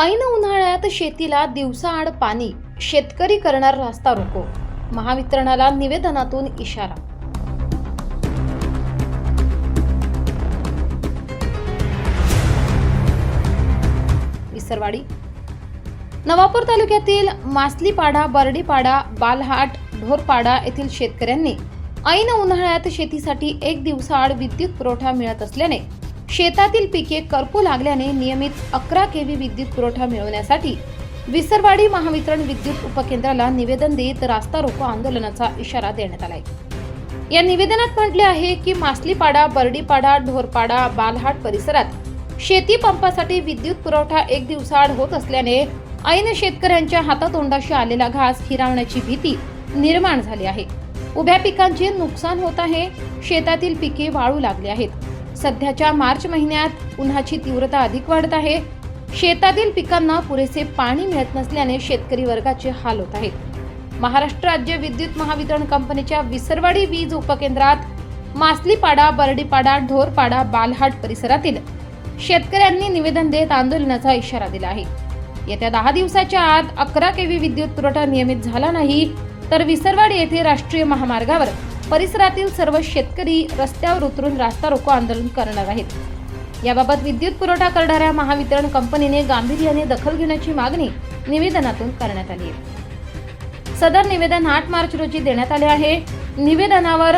ऐन उन्हाळ्यात शेतीला दिवसाआड पाणी शेतकरी करणार रास्ता रोको. महावितरणाला निवेदनातून इशारा. विसरवाडी. नवापूर तालुक्यातील मासलीपाडा बर्डीपाडा बालहाट ढोरपाडा येथील शेतकऱ्यांनी ऐन उन्हाळ्यात शेतीसाठी एक दिवसाआड विद्युत पुरवठा मिळत असल्याने शेतातील पिके करपू लागल्याने नियमित अकरा केव्ही विद्युत पुरवठा मिळवण्यासाठी विसरवाडी महावितरण विद्युत उपकेंद्राला निवेदन देत रास्ता रोको आंदोलनाचा इशारा देण्यात आलाय. या निवेदनात म्हटले आहे की मासलीपाडा बर्डीपाडा ढोरपाडा बालहाट परिसरात शेती पंपासाठी विद्युत पुरवठा एक दिवसाआड होत असल्याने ऐन शेतकऱ्यांच्या हातातोंडाशी आलेला घास हिरावण्याची भीती निर्माण झाली आहे. उभ्या पिकांचे नुकसान होत आहे. शेतातील पिके वाळू लागली आहेत. सध्याच्या मार्च महिन्यात उन्हाची तीव्रता अधिक वाढत आहे. शेतातील पिकांना पुरेसे पाणी मिळत नसल्याने शेतकरी वर्गाचे हाल होत आहेत. महाराष्ट्र राज्य विद्युत महावितरण कंपनीच्या विसरवाडी वीज उपकेंद्रात मासलीपाडा बर्डीपाडा ढोरपाडा बालहाट परिसरातील शेतकऱ्यांनी निवेदन देत आंदोलनाचा इशारा दिला आहे. येत्या दहा दिवसाच्या आत अकरा केव्ही विद्युत पुरवठा नियमित झाला नाही तर विसरवाडी येथे राष्ट्रीय महामार्गावर परिसरातील सर्व शेतकरी रस्त्यावर उतरून रास्ता रोको आंदोलन करणार आहेत. याबाबत विद्युत पुरवठा करणाऱ्या महावितरण कंपनीने गांभीर्याने दखल घेण्याची मागणी निवेदनातून करण्यात आली आहे. सदर निवेदन आठ मार्च रोजी देण्यात आले आहे. निवेदनावर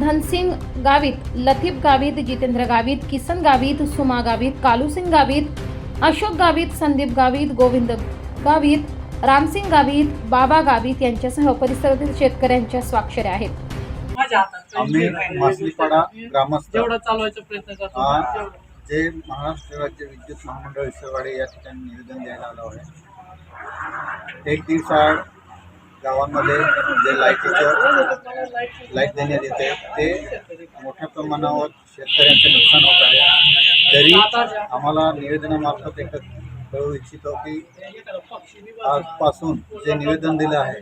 धनसिंग गावित लतीफ गावित जितेंद्र गावित किसन गावित सुमा गावित कालूसिंग गावित अशोक गावित संदीप गावित गोविंद गावित रामसिंग गावित बाबा गावित यांच्यासह परिसरातील शेतकऱ्यांच्या स्वाक्षऱ्या आहेत. आम्ही मासलीपाडा ग्रामस्थ. चालवायचा प्रयत्न हा. जे महाराष्ट्र राज्य विद्युत महामंडळ विसरवाडी या ठिकाणी निवेदन द्यायला आलो आहे. एक दिवसाआड गावांमध्ये जे लाईटीचं लाइट देण्यात येते ते मोठ्या प्रमाणावर शेतकऱ्यांचे नुकसान होत आहे. तरी आम्हाला निवेदनामार्फत एकच कळू इच्छितो की आजपासून जे निवेदन दिलं आहे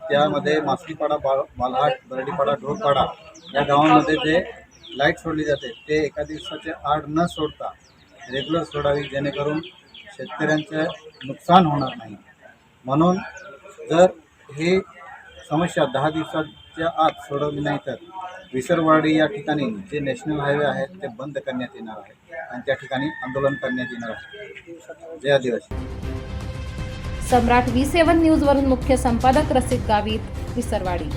त्यामध्ये मासलीपाडा बाल बालहाट बर्डीपाडा ढोरपाडा या गावांमध्ये जे लाइट सोडली जाते ते एका दिवसाचे आड न सोडता रेग्युलर सोडावी जेणेकरून शेतकऱ्यांचे नुकसान होणार नाही. म्हणून जर ही समस्या दहा दिवसाच्या आत सोडवली नाही तर विसरवाडी या ठिकाणी जे नॅशनल हायवे आहेत ते बंद करण्यात येणार आहे आणि त्या ठिकाणी आंदोलन करण्यात येणार आहे. जय आदिवासी. सम्राट व्ही सेवन न्यूज वरून मुख्य संपादक रसिक गावित विसरवाडी.